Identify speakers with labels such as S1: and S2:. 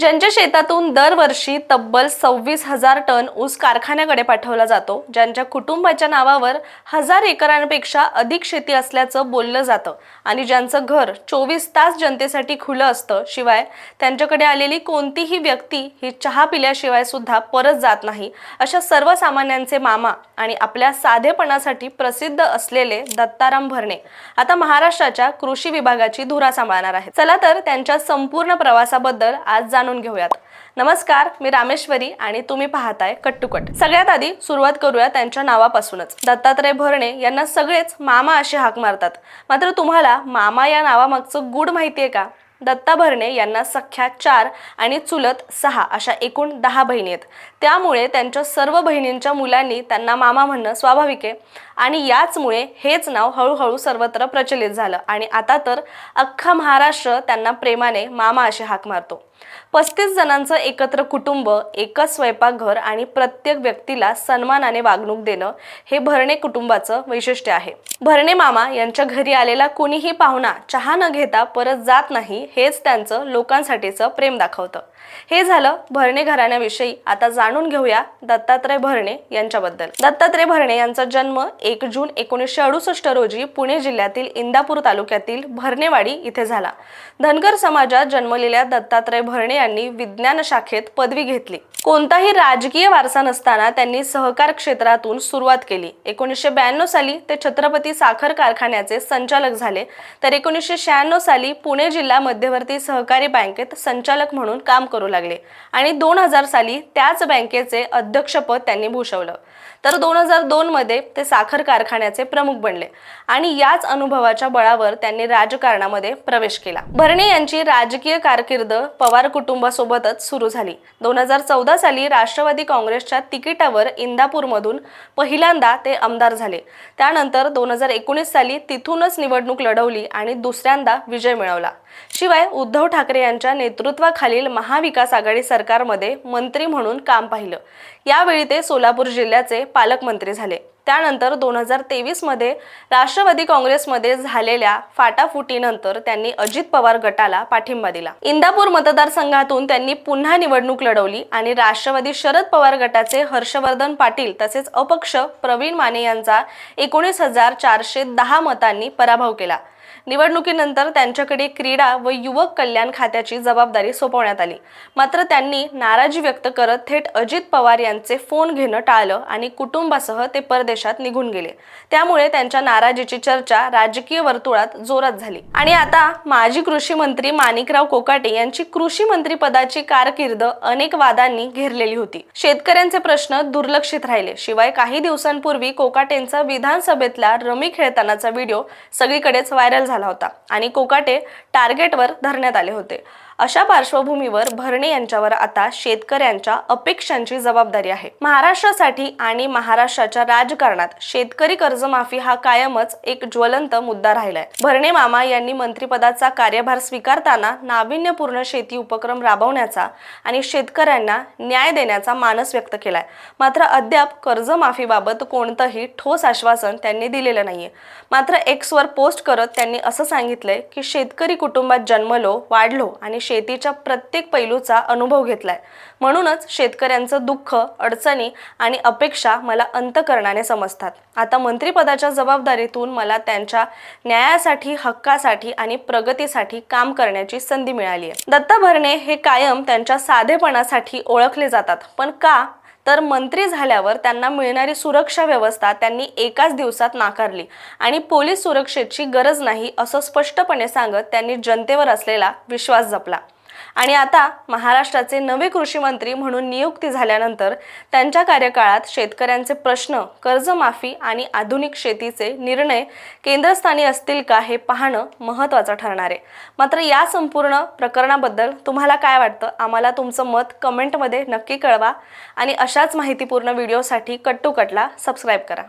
S1: ज्यांच्या शेतातून दरवर्षी तब्बल सव्वीस हजार टन ऊस कारखान्याकडे पाठवला जातो ज्यांच्या कुटुंबाच्या नावावर हजार एकरांपेक्षा अधिक शेती असल्याचं बोललं जातं आणि ज्यांचं घर चोवीस तास जनतेसाठी खुलं असतं शिवाय त्यांच्याकडे आलेली कोणतीही व्यक्ती ही चहा पिल्याशिवाय सुद्धा परत जात नाही अशा सर्वसामान्यांचे मामा आणि आपल्या साधेपणासाठी प्रसिद्ध असलेले दत्ताराम भरणे आता महाराष्ट्राच्या कृषी विभागाची धुरा सांभाळणार आहेत. चला तर त्यांच्या संपूर्ण प्रवासाबद्दल आज जाणून घेऊयात. नमस्कार मी रामेश्वरी आणि तुम्ही पाहताय कट्टुकट. सगळ्यात आधी सुरुवात करूया त्यांच्या नावापासूनच. दत्तात्रय भरणे यांना सगळेच मामा असे हाक मारतात. मात्र तुम्हाला मामा या नावामागचं गुड माहितीये का? दत्ता भरणे यांना सख्या चार आणि चुलत सहा अशा एकूण दहा बहिणी आहेत. त्यामुळे त्यांच्या सर्व बहिणींच्या मुलांनी त्यांना मामा म्हणणं स्वाभाविक आहे. आणि याचमुळे हेच नाव हळूहळू सर्वत्र प्रचलित झालं. आणि आता तर अख्खा महाराष्ट्र त्यांना प्रेमाने मामा असे हाक मारतो. पस्तीस जणांचं एकत्र कुटुंब एकच स्वयंपाकघर आणि प्रत्येक व्यक्तीला सन्मानाने वागणूक देणं हे भरणे कुटुंबाचं वैशिष्ट्य आहे. भरणे मामा यांच्या घरी आलेला कोणीही पाहुणा चहा न घेता परत जात नाही हेच त्यांचं लोकांसाठीचं प्रेम दाखवतं. हे झालं भरणे घराण्याविषयी. आता जाणून घेऊया दत्तात्रय भरणे यांच्याबद्दल. दत्तात्रय भरणे यांचा जन्म एक जून एकोणीसशे अडुसष्ट रोजी पुणे जिल्ह्यातील इंदापूर तालुक्यातील भरणेवाडी इथे झाला. धनगर समाजात जन्मलेल्या दत्तात्रय भरणे यांनी विज्ञान शाखेत पदवी घेतली. कोणताही राजकीय वारसा नसताना त्यांनी सहकार क्षेत्रातून सुरुवात केली. एकोणीसशे ब्याण्णव साली ते छत्रपती साखर कारखान्याचे संचालक झाले. तर एकोणीसशे शहाण्णव साली पुणे जिल्हा मध्यवर्ती सहकारी बँकेत संचालक म्हणून काम करू लागले आणि दोन हजार साली त्याच बँकेचे अध्यक्षपद त्यांनी भूषवलं. तर दोन हजार दोनमध्ये ते साखर कारखान्याचे प्रमुख बनले आणि याच अनुभवाच्या बळावर त्यांनी राजकारणामध्ये प्रवेश केला. भरणे यांची राजकीय कारकीर्द पवार कुटुंबासोबतच सुरू झाली. दोन हजार चौदा साली राष्ट्रवादी काँग्रेसच्या तिकिटावर इंदापूरमधून पहिल्यांदा ते आमदार झाले. त्यानंतर दोन हजार एकोणीस साली तिथूनच निवडणूक लढवली आणि दुसऱ्यांदा विजय मिळवला. शिवाय उद्धव ठाकरे यांच्या नेतृत्वाखालील महाविकास आघाडी सरकारमध्ये मंत्री म्हणून काम पाहिलं. यावेळी ते सोलापूर जिल्ह्याचे पालकमंत्री झाले. त्यानंतर दोन हजार तेवीसमध्ये राष्ट्रवादी काँग्रेसमध्ये झालेल्या फाटाफुटीनंतर त्यांनी अजित पवार गटाला पाठिंबा दिला. इंदापूर मतदारसंघातून त्यांनी पुन्हा निवडणूक लढवली आणि राष्ट्रवादी शरद पवार गटाचे हर्षवर्धन पाटील तसेच अपक्ष प्रवीण माने यांचा एकोणीस हजार चारशे दहा मतांनी पराभव केला. निवडणुकीनंतर त्यांच्याकडे क्रीडा व युवक कल्याण खात्याची जबाबदारी सोपवण्यात आली. मात्र त्यांनी नाराजी व्यक्त करत थेट अजित पवार यांचे फोन घेणं टाळलं आणि कुटुंबासह ते परदेशात निघून गेले. त्यामुळे त्यांच्या नाराजीची चर्चा राजकीय वर्तुळात जोरात झाली. आणि आता माजी कृषी मंत्री माणिकराव कोकाटे यांची कृषी मंत्री पदाची कारकीर्द अनेक वादांनी घेरलेली होती. शेतकऱ्यांचे प्रश्न दुर्लक्षित राहिले. शिवाय काही दिवसांपूर्वी कोकाटेंचा विधानसभेतला रमी खेळतानाचा व्हिडिओ सगळीकडेच व्हायरल झाला होता आणि कोकाटे टार्गेटवर धरण्यात आले होते. अशा पार्श्वभूमीवर भरणे यांच्यावर आता शेतकऱ्यांच्या अपेक्षांची जबाबदारी आहे. महाराष्ट्रासाठी आणि महाराष्ट्राच्या राजकारणात शेतकरी कर्जमाफी हा कायमच एक ज्वलंत मुद्दा राहिलाय. भरणे मामा यांनी मंत्रिपदाचा कार्यभार स्वीकारताना नाविन्यपूर्ण शेती उपक्रम राबवण्याचा आणि शेतकऱ्यांना न्याय देण्याचा मानस व्यक्त केलाय. मात्र अद्याप कर्जमाफीबाबत कोणतंही ठोस आश्वासन त्यांनी दिलेलं नाहीये. मात्र एक्सवर पोस्ट करत त्यांनी असं सांगितलंय की शेतकरी कुटुंबात जन्मलो वाढलो आणि शेतीच्या प्रत्येक पैलूचा अनुभव घेतलाय. म्हणूनच शेतकऱ्यांचं दुःख अडचणी आणि अपेक्षा मला अंतकरणाने समजतात. आता मंत्रिपदाच्या जबाबदारीतून मला त्यांच्या न्यायासाठी हक्कासाठी आणि प्रगतीसाठी काम करण्याची संधी मिळाली आहे दत्ता भरणे हे कायम त्यांच्या साधेपणासाठी ओळखले जातात. पण का? तर मंत्री झाल्यावर त्यांना मिळणारी सुरक्षा व्यवस्था त्यांनी एकाच दिवसात नाकारली. आणि पोलीस सुरक्षेची गरज नाही असं स्पष्टपणे सांगत त्यांनी जनतेवर असलेला विश्वास जपला. आणि आता महाराष्ट्राचे नवे कृषी मंत्री म्हणून नियुक्ती झाल्यानंतर त्यांच्या कार्यकाळात शेतकऱ्यांचे प्रश्न कर्जमाफी आणि आधुनिक शेतीचे निर्णय केंद्रस्थानी असतील का हे पाहणं महत्त्वाचं ठरणार आहे. मात्र या संपूर्ण प्रकरणाबद्दल तुम्हाला काय वाटतं? आम्हाला तुमचं मत कमेंटमध्ये नक्की कळवा आणि अशाच माहितीपूर्ण व्हिडिओसाठी कट्टू कटला सबस्क्राईब करा.